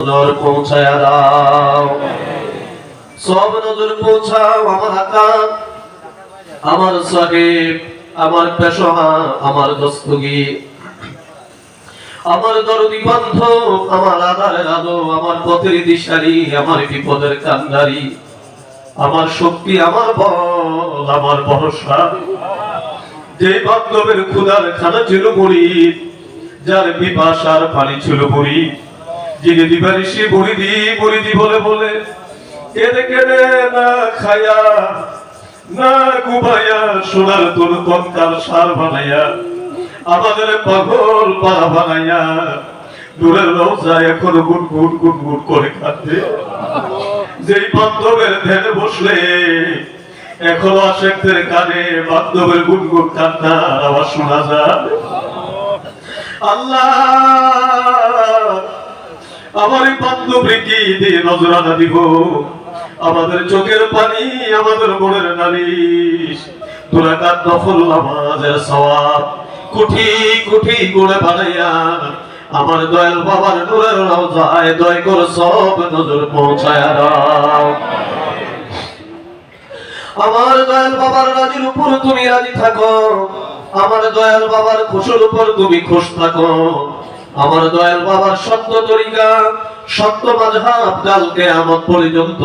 নজর পৌঁছায়া দাও। সব নজর পৌঁছাও আমার আকা। আমার সাহেব, আমার পেশোহা, আমার দস্তগি। আমার দরদি বন্ধ আমার আধারের আলো আমার পথের দিশারি, আমার বিপদের কান্দারি আমার শক্তি, আমার বল, আমার ভরসা। যে বান্ধবের ক্ষুদার খানা ছিল বুড়ি যার বিপাশার পানি ছিল বুড়ি যিনি দিবারিশি বুড়ি দি বুড়ি দি বলে বলে। কেঁদে কেঁদে না খায়া, না সোনার তোর কঙ্কাল সার বানাইয়া আমাদের পাগল বানাইয়া দূরের এখন গুন গুন গুন গুন করে যেই বান্ধবের ধ্যানে বসলে, এখনও আশেকদের কানে বান্ধবের গুনগুন কান্নার আওয়াজ শোনা যায়। আল্লাহ আমার বান্ধবী কি দিয়ে নজরানা দিব। আমাদের চোখের পানি, আমাদের মনের নালিশ। দুরাকাত নফল নামাজের সওয়াব। কুঠি কুঠি গুড়ে বানাইয়া আমার দয়াল বাবার নূরের রওজায় দয় করে, সব নজর পৌঁছায়া দাও। আমার দয়াল বাবার রাজির উপর তুমি রাজি থাকো। আমার দয়াল বাবার খুশুর উপর তুমি খুশ থাকো। আমার দয়াল বাবার সত্য তরিকা সত্য মাঝহাব কালকে আমার পর্যন্ত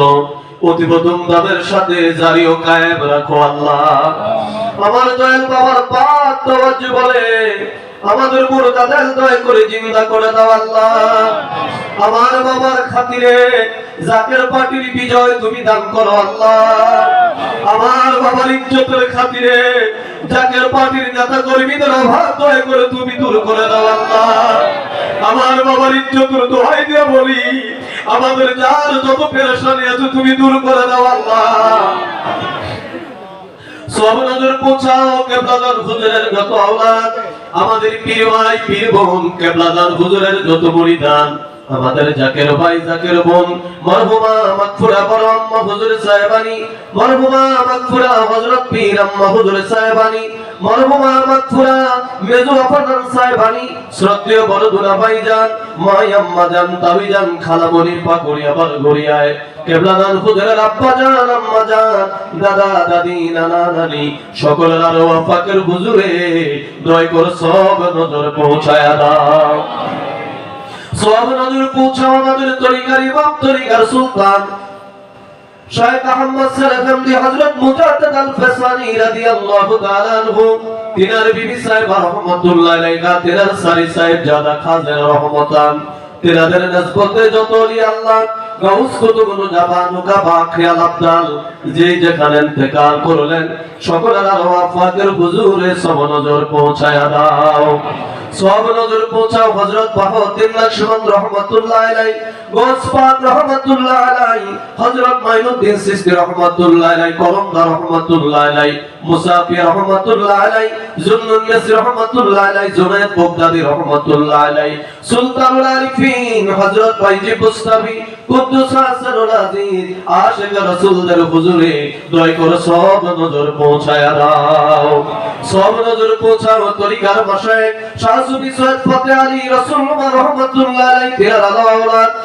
অতীব ধুমধামের সাথে জারি ও কায়েম রাখো আল্লাহ। আমার দয়াল বাবার পাক বলে আমাদের বুড়ো দাদার দয়া করে জিন্দা করে দাও আল্লাহ। আমার বাবার খাতিরে জাকের পার্টির বিজয় তুমি দান করো আল্লাহ। বাবার ইজ্জতের খাতিরে, জাকের পার্টির নেতা কর্মীদের অভাব দয়া করে তুমি দূর করে দাও আল্লাহ। আমার বাবার ইজ্জতের দোহাই দিয়ে বলি, আমাদের যার যত পেরেশানি আছে তুমি দূর করে দাও আল্লাহ। সব নজর পৌঁছাও কেবলাদার হুজুরের যত আওলাদ, আমাদের পীর ভাই, পীর বোন কেবলাদার হুজুরের যত মরিদান আমাদের জাকের ভাই, জাকের বোন, মরহুমা মাগফুরা বড় হুজুর সাহেবানি, মরহুমা মাগফুরা হযরত পীর আম্মা হুজুর সাহেবানি, মরহুমা মাগফুরা মেজু আফনান সাহেবানি, শ্রদ্ধেয় বড় দুলা ভাইজান, মাই আম্মা জান তাবি জান খালামণি পাকুড়ি আবার গড়িয়ায় কেবলাদান হুজুরের আব্বা জান আম্মা জান দাদা, দাদি, নানা, নানি, সকলের আরও আফাকের হুজুরে, দয় করে সব নজর পৌঁছায়া দাও। সব নজর পৌঁছাও আমাদের তরিকার ইমাম, তরিকার সুলতান। শাইখ আহমদ সালাফি হযরত মুজাদ্দিদ আল ফাসানি রাদিয়াল্লাহু তাআলা আনহু, তিনার বিবি সাহেব রাহমাতুল্লাহ আলাইহা, তিনার সারি সাহেব জাদা খাজা রহমাতান তিনাদের নসবতে যত আল্লাহ গাউস কুতুব জাবানু কাবা খেয়াল আব্দাল। যে যেখানে করলেন আরও হুজুরে সব নজর পৌঁছায়া দাও। সব নজর পৌঁছাও হযরত বাহাউদ্দিন নকশবন্দ রহমাতুল্লাহ আলাই রহমাতুল্লাহ আলাই হযরত সিস্তি রহমাতুল্লাহ আলাই রহমাতুল্লাহ আলাই মুসাফি রহমাতুল্লাহ আলাই রহমাতুল্লাহ আলাই জুনায়েদ রহমাতুল্লাহ আলাই সুলতানুল আরিফিন, হযরত বাইজি কুদ্দুস হাসানুল আজিজ আশিক রাসূলদের হুজুরে, দয় করে সব নজর পৌঁছায়া দাও। সব নজর পৌঁছাও তরিকার মাশায়েখ শাহ সুফি সৈয়দ ফতে আলী রাসূলুল্লাহ রাহমাতুল্লাহ আলাইহি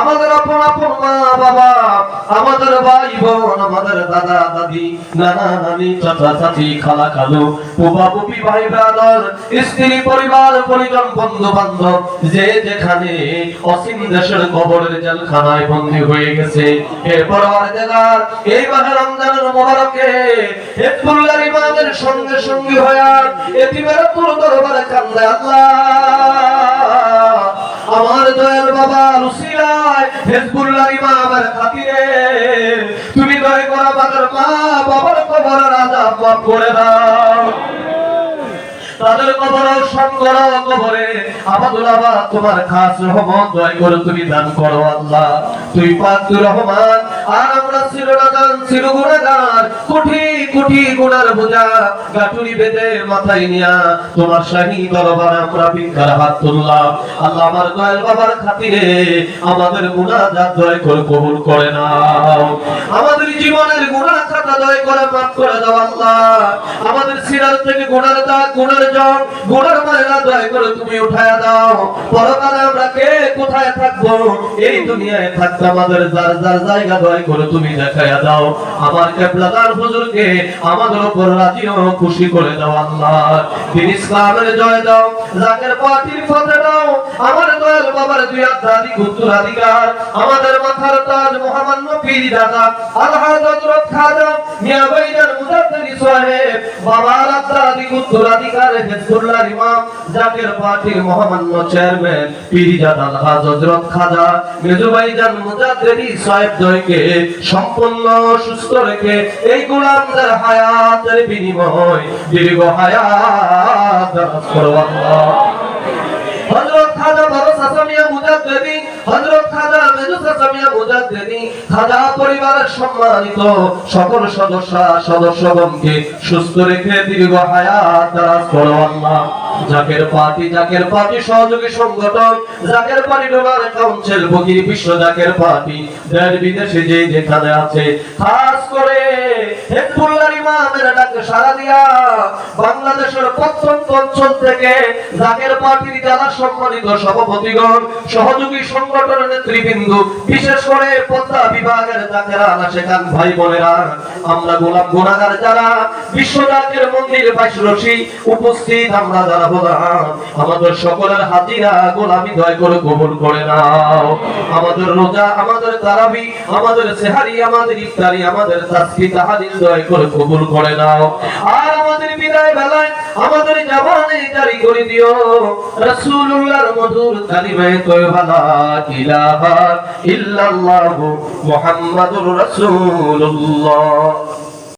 আমাদের আপন আপন মা বাবা, আমাদের ভাই বোন, আমাদের দাদা দাদি, নানা নানি, চাচা চাচি, খালা খালু ফুপা ফুপি ভাই ব্রাদার, স্ত্রী পরিবার, পরিজন বন্ধু বান্ধব যে যেখানে অসীম দেশের কবরের জেলখানায় বন্দী হয়ে গেছে। এরপর আর দেগার এই মাহে রমজানের মোবারকে হেফুল্লার ইমামের সঙ্গে সঙ্গী হয়ে এতিমের তোর দরবারে কান্দে আল্লাহ। আমার দয়াল বাবা রুসিলায় ইমামের খাতিরে। তুমি দয় করা বাবার মা বাবার কবরের আজাব মাফ করে দাও। তাদের কবর কবরে তোমার খাস দয় করে তুমি দান করো আল্লাহ। তুই পাক রহমান, আর আমরা শিরোগুণাগার কোটি কোটি গুণার বোঝা গাটুরি বেঁধে মাথায় নিয়া তোমার শাহী দরবার আমরা ভিক্ষার হাত তুললাম। আল্লাহ আমার দয়াল বাবার খাতিরে আমাদের গুণা যা দয় করে কবুল করে না আমাদের জীবনের গুণা খাতা করে মাফ করে দাও আল্লাহ। আমাদের সিরাত থেকে দয় করে তুমি উঠায়া দাও। পরকালে আমরা কে? কোথায় এই দুনিয়ায় থাকতে আমাদের যার যার জায়গা দয় করে তুমি দেখায়া দাও। আমার কেবলাদার হুজুরকে আমাদের উপর রাজি ও খুশি করে দাও আল্লাহ। ইসলামের জয় দাও পার্টির ফতে দাও। আমার দয়াল বাবার দুই আমাদের মাথার তাজ মহামান্য পীর দাদা খাজা মিয়া বাইদার মুজাদ্দিদি সাহেব সম্পূর্ণ সুস্থ রেখে এই গোলামদের হায়াতের বিনিময়, দীর্ঘ হায়াত দারাজ করো আল্লাহ। হযরত খাজা বড় সাসামিয়া মুজাদ্দিদি, হযরত পরিবারের সম্মানিত সকল সদস্য সদস্যগণকে সুস্থ রেখে দীর্ঘ হায়াত জাকের পার্টি জাকের পার্টি সহযোগী সংগঠন জাকের পার্টি ডোনার কাউন্সিল বগির বিশ্ব জাকের পার্টি। দেশ বিদেশে যে যেখানে আছে, খাস করে হেফতুল্লাহ ইমামের ডাকে সারা দিয়া বাংলাদেশের প্রত্যন্ত অঞ্চল থেকে জাকের পার্টির যারা সম্মানিত সভাপতিগণ, সহযোগী সংগঠনের নেতৃবৃন্দ, বিশেষ করে পদ্মা বিভাগের জাকেরা আনাসে খান ভাই বোনেরা, আমরা গোলাম গুণাগার যারা, বিশ্ব জাকের মন্দির বাইশরসি উপস্থিত আমরা যারা আমাদের সকলের হাজিরা গোলামি দয় করে কবুল করে নাও। আমাদের রোজা, আমাদের তারাবি, আমাদের সেহারি, আমাদের ইফতারি, আমাদের তাসবি তাহাদিল দয় করে কবুল করে নাও। আর আমাদের বিদায় বেলায় আমাদের জবানে জারি করে দিও। রাসূলুল্লাহর মধুর কালিমায়ে তয়বা লা ইলাহা ইল্লাল্লাহু মুহাম্মাদুর রাসূলুল্লাহ।